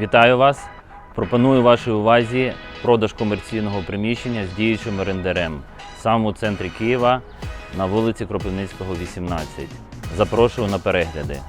Вітаю вас! Пропоную вашій увазі продаж комерційного приміщення з діючим орендарем саме у центрі Києва на вулиці Кропивницького, 18. Запрошую на перегляди.